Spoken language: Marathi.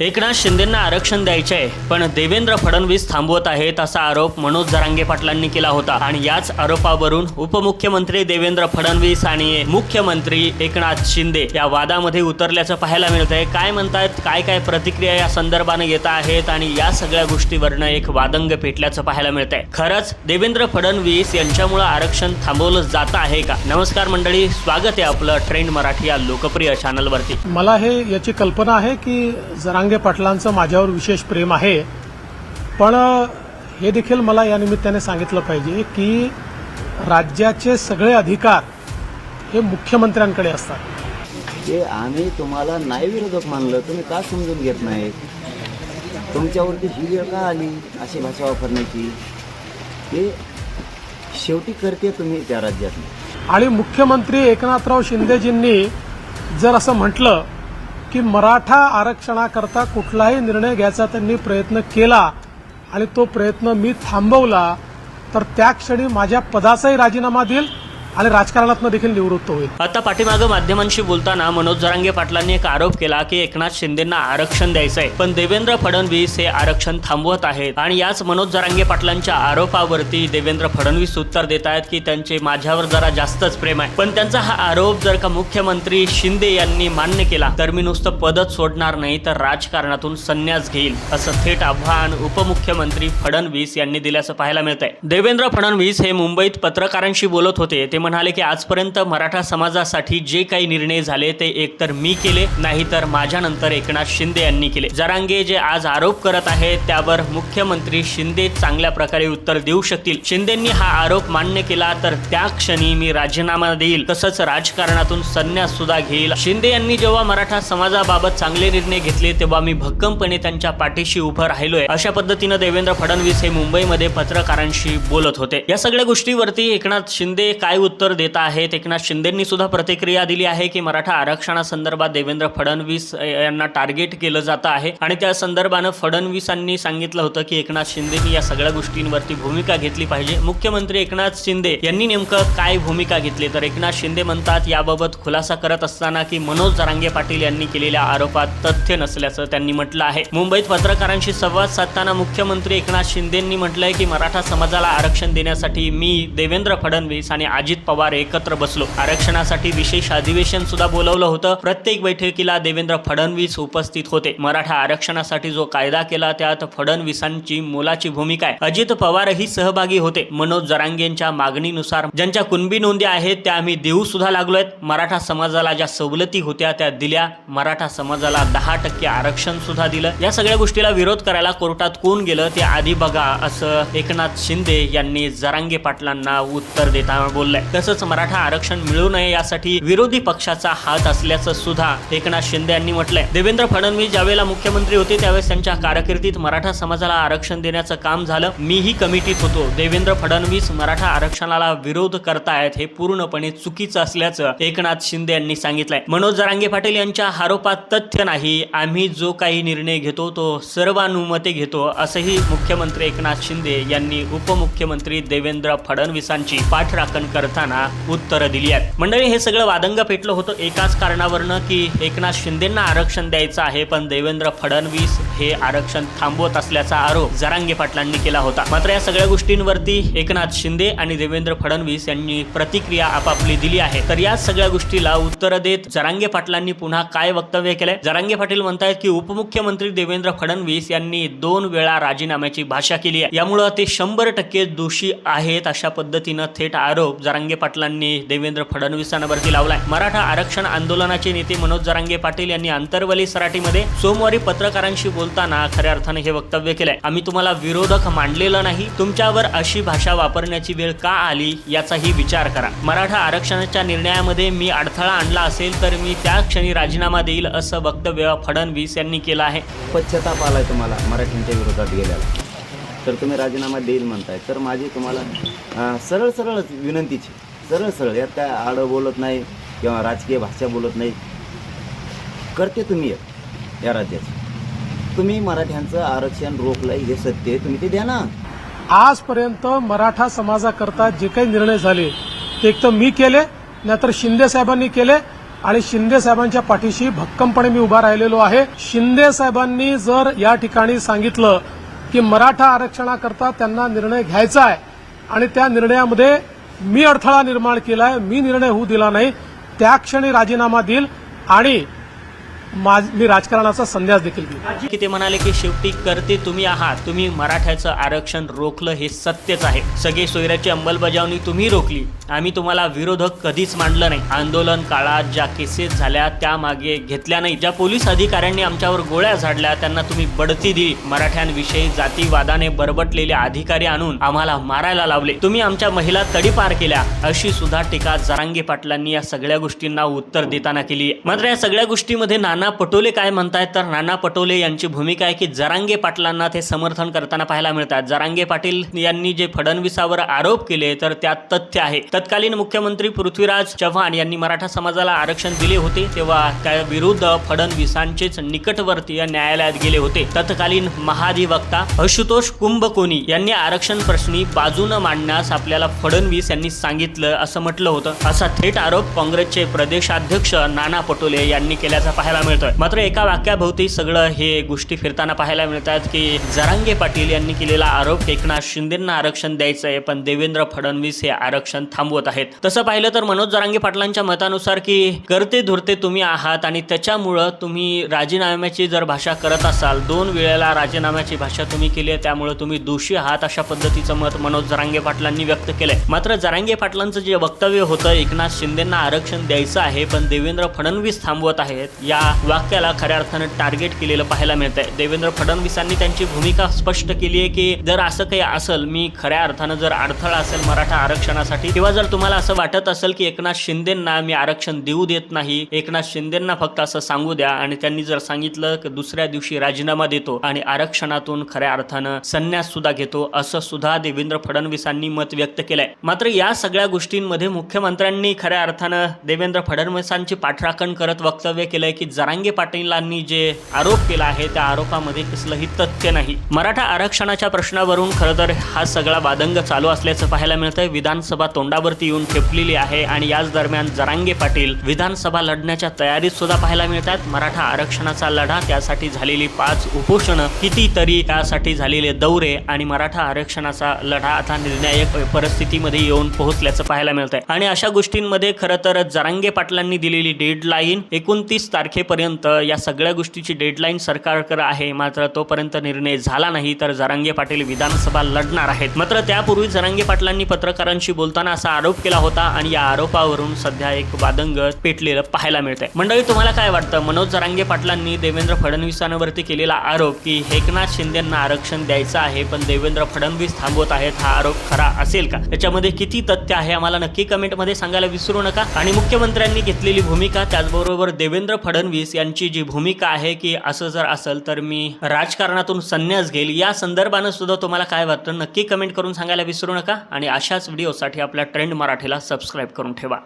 एकनाथ शिंदेंना आरक्षण द्यायचे आहे पण देवेंद्र फडणवीस थांबवत आहेत असा आरोप मनोज जरांगे पाटलांनी केला होता. आणि याच आरोपावरून उपमुख्यमंत्री देवेंद्र फडणवीस आणि मुख्यमंत्री एकनाथ शिंदे या वादामध्ये उतरल्याचं पाहायला मिळतंय. काय म्हणतात काय काय प्रतिक्रिया या संदर्भाने येत आहेत आणि या सगळ्या गोष्टीवरनं एक वादंग पेटल्याचं पाहायला मिळतंय. खरंच देवेंद्र फडणवीस यांच्यामुळं आरक्षण थांबवलं जात आहे का? नमस्कार मंडळी स्वागत आहे आपलं ट्रेंड मराठी या लोकप्रिय चॅनलवरती मला हे याची कल्पना आहे की जरांगे पाटलांचं माझ्यावर विशेष प्रेम आहे. पण हे देखील मला या निमित्ताने सांगितलं पाहिजे की राज्याचे सगळे अधिकार हे मुख्यमंत्र्यांकडे असतात. ते आम्ही तुम्हाला नाही विरोधक मानलं तुम्ही का समजून घेत नाहीत तुमच्यावरती ही वेळ का आली अशी भाषा वापरण्याची? ते शेवटी करते तुम्ही त्या राज्यात आणि मुख्यमंत्री एकनाथराव शिंदेजींनी जर असं म्हटलं की मराठा आरक्षणाकरता कुठलाही निर्णय घ्यायचा त्यांनी प्रयत्न केला आणि तो प्रयत्न मी थांबवला तर त्या क्षणी माझ्या पदाचाही राजीनामा देईल. आणि राजकारणातनं देखील निवृत्त होईल. आता पाठीमागं माध्यमांशी बोलताना मनोज जरांगे पाटलांनी एक आरोप केला की एकनाथ शिंदेंना आरक्षण द्यायचं आहे पण देवेंद्र फडणवीस हे आरक्षण थांबवत आहेत आणि याच मनोज जरांगे पाटलांच्या आरोपावरती देवेंद्र फडणवीस उत्तर देत आहेत की त्यांचे माझ्यावर जरा जास्तच प्रेम आहे. पण त्यांचा हा आरोप जर का मुख्यमंत्री शिंदे यांनी मान्य केला तर मी नुसतं पदच सोडणार नाही तर राजकारणातून संन्यास घेईल असं थेट आव्हान उपमुख्यमंत्री फडणवीस यांनी दिल्याचं पाहायला मिळत आहे देवेंद्र फडणवीस हे मुंबईत पत्रकारांशी बोलत होते ते म्हणाले की आजपर्यंत मराठा समाजासाठी जे काही निर्णय झाले ते एकतर मी केले नाहीतर माझ्यानंतर एकनाथ शिंदे यांनी केले. जरांगे जे आज आरोप करत आहेत त्यावर मुख्यमंत्री शिंदे चांगल्या प्रकारे उत्तर देऊ शकतील. शिंदेंनी हा आरोप मान्य केला तर त्या क्षणी मी राजीनामा देईल. तसंच राजकारणातून संन्यास सुद्धा घेईल. शिंदे यांनी जेव्हा मराठा समाजाबाबत चांगले निर्णय घेतले तेव्हा मी भक्कमपणे त्यांच्या पाठीशी उभं राहिलोय. अशा पद्धतीनं देवेंद्र फडणवीस हे मुंबईमध्ये पत्रकारांशी बोलत होते. या सगळ्या गोष्टीवरती एकनाथ शिंदे काय उत्तर देत आहेत. एकनाथ शिंदेंनी सुद्धा प्रतिक्रिया दिली आहे की मराठा आरक्षणासंदर्भात देवेंद्र फडणवीस यांना टार्गेट केलं जातं आहे. आणि त्या संदर्भानं फडणवीसांनी सांगितलं होतं की एकनाथ शिंदेनी या सगळ्या गोष्टींवरती भूमिका घेतली पाहिजे. मुख्यमंत्री एकनाथ शिंदे यांनी नेमकं काय भूमिका घेतली? तर एकनाथ शिंदे म्हणतात याबाबत खुलासा करत असताना की मनोज जरांगे पाटील यांनी केलेल्या आरोपात तथ्य नसल्याचं त्यांनी म्हटलं आहे. मुंबईत पत्रकारांशी संवाद साधताना मुख्यमंत्री एकनाथ शिंदेंनी म्हटलंय की मराठा समाजाला आरक्षण देण्यासाठी मी देवेंद्र फडणवीस आणि अजित पवार एकत्र बसलो. आरक्षणासाठी विशेष अधिवेशन सुद्धा बोलवलं होतं. प्रत्येक बैठकीला देवेंद्र फडणवीस उपस्थित होते. मराठा आरक्षणासाठी जो कायदा केला त्यात फडणवीसांची मोलाची भूमिका आहे. अजित पवारही सहभागी होते. मनोज जरांगेंच्या मागणीनुसार ज्यांच्या कुणबी नोंदी आहेत त्या आम्ही देऊ सुद्धा लागलोय मराठा समाजाला ज्या सवलती होत्या त्या दिल्या. मराठा समाजाला दहा टक्के आरक्षण सुद्धा दिलं. या सगळ्या गोष्टीला विरोध करायला कोर्टात कोण गेलं ते आधी बघा असं एकनाथ शिंदे यांनी जरांगे पाटलांना उत्तर देताना बोललंय. तसंच मराठा आरक्षण मिळू नये यासाठी विरोधी पक्षाचा हात असल्याचं सुद्धा एकनाथ शिंदे यांनी म्हटलंय. देवेंद्र फडणवीस ज्यावेळेला मुख्यमंत्री होते त्यावेळेस त्यांच्या कारकिर्दीत मराठा समाजाला आरक्षण देण्याचं काम झालं. मीही कमिटीत होतो. देवेंद्र फडणवीस मराठा आरक्षणाला विरोध करतायत हे पूर्णपणे चुकीचं असल्याचं एकनाथ शिंदे यांनी सांगितलंय. मनोज जरांगे पाटील यांच्या आरोपात तथ्य नाही. आम्ही जो काही निर्णय घेतो तो सर्वानुमते घेतो असंही मुख्यमंत्री एकनाथ शिंदे यांनी उपमुख्यमंत्री देवेंद्र फडणवीसांची पाठराखण करता करताना उत्तरं दिली आहेत. मंडळी हे सगळं वादंग पेटलं होतं एकाच कारणावरनं की एकनाथ शिंदेंना आरक्षण द्यायचं आहे पण देवेंद्र फडणवीस हे आरक्षण थांबवत असल्याचा आरोप जरांगे पाटलांनी केला होता. मात्र या सगळ्या गोष्टींवरती एकनाथ शिंदे आणि देवेंद्र फडणवीस यांनी प्रतिक्रिया आपापली दिली आहे. तर या सगळ्या गोष्टीला उत्तर देत जरांगे पाटलांनी पुन्हा काय वक्तव्य केलंय? जरांगे पाटील म्हणतायत की उपमुख्यमंत्री देवेंद्र फडणवीस यांनी दोन वेळा राजीनाम्याची भाषा केली आहे. यामुळे ते शंभर टक्के दोषी आहेत अशा पद्धतीनं थेट आरोप जरांगे पाटलांनी देवेंद्र फडणवीसांवरती लावलाय. मराठा आरक्षण आंदोलनाचे नेते मनोज जरांगे पाटील यांनी आंतरवली सराटीमध्ये सोमवारी पत्रकारांशी बोलताना खऱ्या अर्थाने हे वक्तव्य केलंय. आम्ही तुम्हाला विरोधक मांडलेलं नाही. तुमच्यावर अशी भाषा वापरण्याची वेळ का आली याचाही विचार करा. मराठा आरक्षणाच्या निर्णयामध्ये मी अडथळा आणला असेल तर मी त्या क्षणी राजीनामा देईल असं वक्तव्य फडणवीस यांनी केलं आहे. पश्चाताप आलाय तुम्हाला मराठींच्या विरोधात गेल्याला तर तुम्ही राजीनामा देईल म्हणताय. तर माझी तुम्हाला सरळ सरळच विनंतीची सरळ सरळ यात काय आडं बोलत नाही किंवा राजकीय भाषा बोलत नाही. करते तुम्ही या राज्याची. तुम्ही मराठ्यांचं आरक्षण रोखलंय हे सत्य आहे तुम्ही ते द्या ना. आजपर्यंत मराठा समाजाकरता जे काही निर्णय झाले ते एक तर मी केले नाहीतर शिंदे साहेबांनी केले आणि शिंदे साहेबांच्या पाठीशी भक्कमपणे मी उभा राहिलेलो आहे. शिंदे साहेबांनी जर या ठिकाणी सांगितलं की मराठा आरक्षणाकरता त्यांना निर्णय घ्यायचा आहे. आणि त्या निर्णयामध्ये मी अडथळा निर्माण केलाय मी निर्णय होऊ दिला नाही. त्या क्षणी राजीनामा देईल आणि माझ- मी राजकारणाचा संन्यास देखील देईल की ते म्हणाले की शेवटी करते तुम्ही आहात तुम्ही मराठ्याचं आरक्षण रोखलं हे सत्यच आहे. सगळे सोयऱ्याची अंमलबजावणी तुम्ही रोखली. आम्ही तुम्हाला विरोधक कधीच मांडलं नाही. आंदोलन काळात ज्या केसेस झाल्या त्या मागे घेतल्या नाही. ज्या पोलीस अधिकाऱ्यांनी आमच्यावर गोळ्या झाडल्या त्यांना तुम्ही बढती दिली. मराठ्यांविषयी जातीवादाने बरबटलेले अधिकारी आणून आम्हाला मारायला लावले. तुम्ही आमच्या महिला तडीपार केल्या. अशी सुद्धा टीका जरांगे पाटलांनी या सगळ्या गोष्टींना उत्तर देताना केली मात्र या सगळ्या गोष्टीमध्ये नाना नाना पटोले काय म्हणतायत? तर नाना पटोले यांची भूमिका आहे की जरांगे पाटलांना ते समर्थन करताना पाहायला मिळतात. जरांगे पाटील यांनी जे फडणवीसावर आरोप केले तर त्यात तथ्य आहे. तत्कालीन मुख्यमंत्री पृथ्वीराज चव्हाण यांनी मराठा समाजाला आरक्षण दिले होते तेव्हा त्या विरुद्ध फडणवीसांचेच निकटवर्तीय न्यायालयात गेले होते. तत्कालीन महाधिवक्ता आशुतोष कुंभकोणी यांनी आरक्षण प्रश्नी बाजूनं मांडण्यास आपल्याला फडणवीस यांनी सांगितलं असं म्हटलं होतं. असा थेट आरोप काँग्रेसचे प्रदेशाध्यक्ष नाना पटोले यांनी केल्याचा पाहायला मिळतो. मिळतोय. मात्र एका वाक्याभोवती सगळं हे गोष्टी फिरताना पाहायला मिळतात की जरांगे पाटील यांनी केलेला आरोप एकनाथ शिंदेंना आरक्षण द्यायचं आहे पण देवेंद्र फडणवीस हे आरक्षण थांबवत आहेत. तसं पाहिलं तर मनोज जरांगे पाटलांच्या मतानुसार की करते धुरते तुम्ही आहात आणि त्याच्यामुळं तुम्ही राजीनाम्याची जर भाषा करत असाल दोन वेळेला राजीनाम्याची भाषा तुम्ही केली आहे त्यामुळे तुम्ही दोषी आहात अशा पद्धतीचं मत मनोज जरांगे पाटलांनी व्यक्त केलंय. मात्र जरांगे पाटलांचं जे वक्तव्य होतं एकनाथ शिंदेंना आरक्षण द्यायचं आहे पण देवेंद्र फडणवीस थांबवत आहेत या वाक्याला खऱ्या अर्थानं टार्गेट केलेलं पाहायला मिळत आहे देवेंद्र फडणवीसांनी त्यांची भूमिका स्पष्ट केली आहे की जर असं काही असेल मी खऱ्या अर्थानं जर अडथळा असेल मराठा आरक्षणासाठी किंवा जर तुम्हाला असं वाटत असेल की एकनाथ शिंदेंना मी आरक्षण देऊ देत नाही एकनाथ शिंदेंना फक्त असं सांगू द्या आणि त्यांनी जर सांगितलं की दुसऱ्या दिवशी राजीनामा देतो आणि आरक्षणातून खऱ्या अर्थानं संन्यास सुद्धा घेतो असं सुद्धा देवेंद्र फडणवीसांनी मत व्यक्त केलंय. मात्र या सगळ्या गोष्टींमध्ये मुख्यमंत्र्यांनी खऱ्या अर्थानं देवेंद्र फडणवीसांची पाठराखण करत वक्तव्य केलंय की जरा रांगे पाटीलांनी जे आरोप केला आहे त्या आरोपामध्ये कसलंही तथ्य नाही. मराठा आरक्षणाच्या प्रश्नावरून खरं तर हा सगळा वादंग चालू असल्याचं पाहायला मिळतंय. विधानसभा तोंडावरती येऊन ठेपलेली आहे आणि याच दरम्यान जरांगे पाटील विधानसभा लढण्याच्या तयारीत सुद्धा पाहायला मिळतात. मराठा आरक्षणाचा लढा त्यासाठी झालेली पाच उपोषणं कितीतरी त्यासाठी झालेले दौरे आणि मराठा आरक्षणाचा लढा आता निर्णायक परिस्थितीमध्ये येऊन पोहोचल्याचं पाहायला मिळत आहे आणि अशा गोष्टींमध्ये खरं तर जरांगे पाटलांनी दिलेली डेडलाईन एकोणतीस तारखेपर्यंत या सगळ्या गोष्टीची डेडलाईन सरकारकडे आहे मात्र तोपर्यंत निर्णय झाला नाही तर जरांगे पाटील विधानसभा लढणार आहेत. मात्र त्यापूर्वी जरांगे पाटलांनी पत्रकारांशी बोलताना असा आरोप केला होता आणि या आरोपावरून सध्या एक वादंग पेटलेलं पाहायला मिळतंय. मंडळी तुम्हाला काय वाटतं? मनोज जरांगे पाटलांनी देवेंद्र फडणवीसांवरती केलेला आरोप की एकनाथ शिंदेंना आरक्षण द्यायचं आहे पण देवेंद्र फडणवीस थांबवत आहेत हा आरोप खरा असेल का? त्याच्यामध्ये किती तथ्य आहे आम्हाला नक्की कमेंटमध्ये सांगायला विसरू नका. आणि मुख्यमंत्र्यांनी घेतलेली भूमिका त्याचबरोबर देवेंद्र फडणवीस फडणवीस यांची जी भूमिका आहे की असं जर असेल तर मी राजकारणातून संन्यास घेईल. या संदर्भानं सुद्धा तुम्हाला काय वाटतं? नक्की कमेंट करून सांगायला विसरू नका आणि अशाच व्हिडिओसाठी आपल्या ट्रेंड मराठीला सबस्क्राईब करून ठेवा.